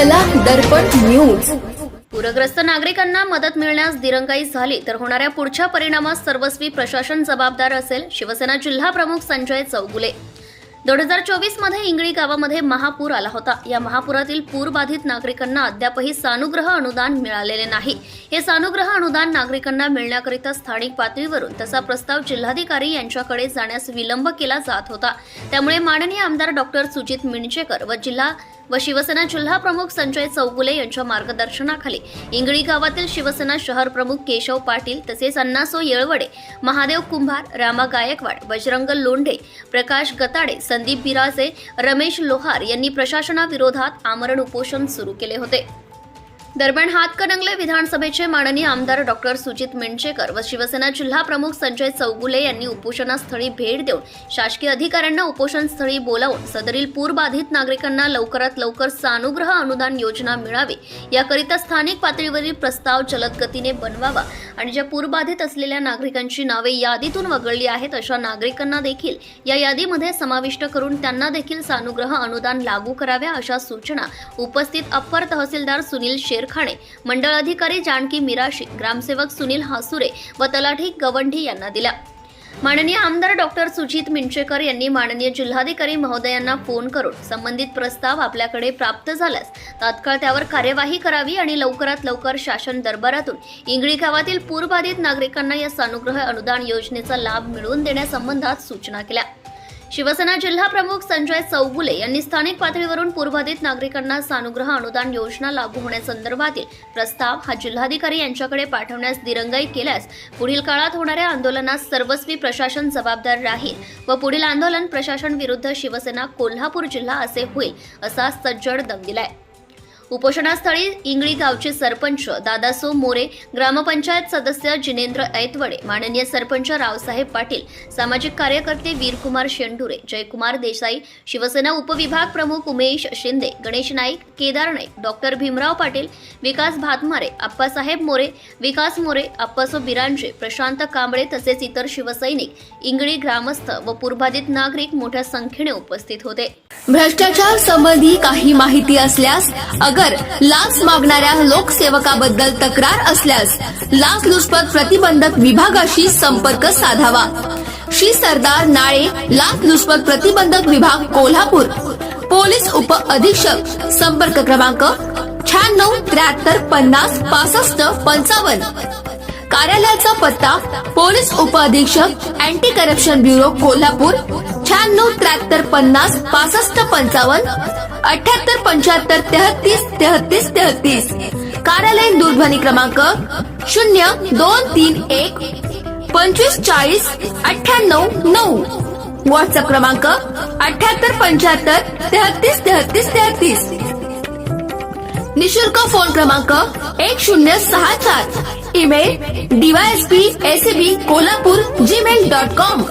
दर्पण news. पूरग्रस्त नागरिकांना मदत मिळण्यास दिरंगाई झाली तर होणाऱ्या पुढच्या परिणामास सर्वस्वी प्रशासन जबाबदार असेल शिवसेना जिल्हा प्रमुख संजय चौगुले. दोन हजार चोवीसमध्ये इंगळी गावामध्ये महापूर आला होता. या महापुरातील पूरबाधित नागरिकांना अद्यापही सानुग्रह अनुदान मिळालेले नाही. हे सानुग्रह अनुदान नागरिकांना मिळण्याकरिता स्थानिक पातळीवरून तसा प्रस्ताव जिल्हाधिकारी यांच्याकडे जाण्यास विलंब केला जात होता. त्यामुळे माननीय आमदार डॉक्टर सुजित मिणचेकर व जिल्हा व शिवसेना जिल्हा प्रमुख संजय चौगुले यांच्या मार्गदर्शनाखाली इंगळी गावातील शिवसेना शहर प्रमुख केशव पाटील तसेच अण्णासो येळवडे महादेव कुंभार रामा गायकवाड बजरंग लोंढे प्रकाश गताडे संदीप बिराजे रमेश लोहार यांनी प्रशासनाविरोधात आमरण उपोषण सुरू केले होते. दरम्यान हातकणंगले विधानसभेचे माननीय आमदार डॉक्टर सुजित मिणचेकर व शिवसेना जिल्हा प्रमुख संजय चौगुले यांनी उपोषणास्थळी भेट देऊन शासकीय अधिकाऱ्यांना उपोषणस्थळी बोलावून सदरील पूरबाधित नागरिकांना लवकरात लवकर सानुग्रह अनुदान योजना मिळावी याकरिता स्थानिक पातळीवरील प्रस्ताव जलद गतीने बनवावा आणि ज्या पूरबाधित असलेल्या नागरिकांची नावे यादीतून वगळली आहेत अशा नागरिकांना देखील या यादीमध्ये समाविष्ट करून त्यांना देखील सानुग्रह अनुदान लागू कराव्या अशा सूचना उपस्थित अप्पर तहसीलदार सुनील शेर खाणे. मंडळ अधिकारी जानकी मिराशी ग्रामसेवक सुनील हासुरे व तलाठी गवंडी यांना दिल्या. माननीय आमदार डॉक्टर सुजित मिंचेकर यांनी माननीय जिल्हाधिकारी महोदयांना फोन करून संबंधित प्रस्ताव आपल्याकडे प्राप्त झाल्यास तात्काळ त्यावर कार्यवाही करावी आणि लवकरात लवकर शासन दरबारातून इंगळी गावातील पूरबाधित नागरिकांना या सानुग्रह अनुदान योजनेचा लाभ मिळवून देण्यासंबंधात सूचना केल्या. शिवसेना जिल्हा प्रमुख संजय चौगुले यांनी स्थानिक पातळीवरून पूर्वाधित नागरिकांना सानुग्रह अनुदान योजना लागू होण्यासंदर्भातील प्रस्ताव हा जिल्हाधिकारी यांच्याकडे पाठवण्यास दिरंगाई केल्यास पुढील काळात होणाऱ्या आंदोलनास सर्वस्वी प्रशासन जबाबदार राहील व पुढील आंदोलन प्रशासन विरुद्ध शिवसेना कोल्हापूर जिल्हा असे होईल असा सज्जड दम दिलाय. उपोषणास्थळी इंगळी गावचे सरपंच दादासो मोरे ग्रामपंचायत सदस्य जिनेंद्र ऐतवडे माननीय सरपंच रावसाहेब पाटील सामाजिक कार्यकर्ते वीरकुमार शेंडुरे जयकुमार देसाई शिवसेना उपविभाग प्रमुख उमेश शिंदे गणेश नाईक केदार नाईक डॉक्टर भीमराव पाटील विकास भातमारे आप्पासाहेब मोरे विकास मोरे आप्पासो बिरांजे प्रशांत कांबळे तसेच इतर शिवसैनिक इंगळी ग्रामस्थ व पूर्वाधित नागरिक मोठ्या संख्येने उपस्थित होते. भ्रष्टाचार संबंधी काही माहिती असल्यास अगर लाच मागणाऱ्या लोकसेवकाबद्दल तक्रार असल्यास लाचलुचपत प्रतिबंधक विभागाशी संपर्क साधावा. श्री सरदार नाळे लाचलुचपत प्रतिबंधक विभाग कोल्हापूर. पोलीस उप अधीक्षक संपर्क क्रमांक शहाण्णव त्र्याहत्तर पन्नास पासष्ट पंचावन्न. कार्यालयाचा पत्ता पोलीस उप अधीक्षक अँटी करप्शन ब्युरो कोल्हापूर शहाण्णव त्र्याहत्तर पन्नास पासष्ट पंचावन्न. अठ्याहत्तर, पंच्याहत्तर, तेहतीस तेहतीस तेहतीस. कार्यालयीन दूरध्वनी क्रमांक शून्य, दोन, तीन, एक, पंचवीस, चाळीस, अठ्ठ्याण्णव, नऊ. व्हॉट्सअप क्रमांक अठ्याहत्तर, पंच्याहत्तर, तेहतीस तेहतीस तेहतीस. निशुल्क फ़ोन क्रमांक एक शून्य सहा चार. Email DYSP, ACB, Kolhapur, Gmail dot com.